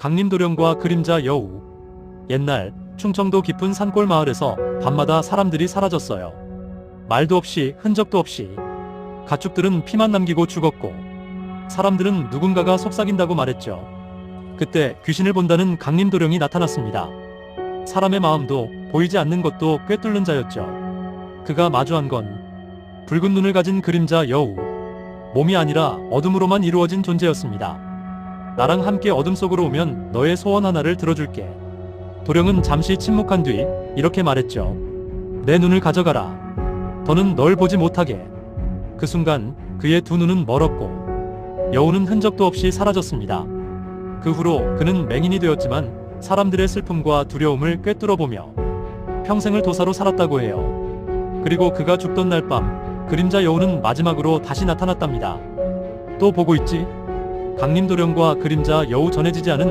강림도령과 그림자 여우. 옛날 충청도 깊은 산골 마을에서 밤마다 사람들이 사라졌어요. 말도 없이 흔적도 없이 가축들은 피만 남기고 죽었고 사람들은 누군가가 속삭인다고 말했죠. 그때 귀신을 본다는 강림도령이 나타났습니다. 사람의 마음도 보이지 않는 것도 꿰뚫는 자였죠. 그가 마주한 건 붉은 눈을 가진 그림자 여우. 몸이 아니라 어둠으로만 이루어진 존재였습니다. 나랑 함께 어둠 속으로 오면 너의 소원 하나를 들어줄게. 도령은 잠시 침묵한 뒤 이렇게 말했죠. 내 눈을 가져가라. 더는 널 보지 못하게. 그 순간 그의 두 눈은 멀었고 여우는 흔적도 없이 사라졌습니다. 그 후로 그는 맹인이 되었지만 사람들의 슬픔과 두려움을 꿰뚫어 보며 평생을 도사로 살았다고 해요. 그리고 그가 죽던 날 밤 그림자 여우는 마지막으로 다시 나타났답니다. 또 보고 있지? 강림도령과 그림자 여우 전해지지 않은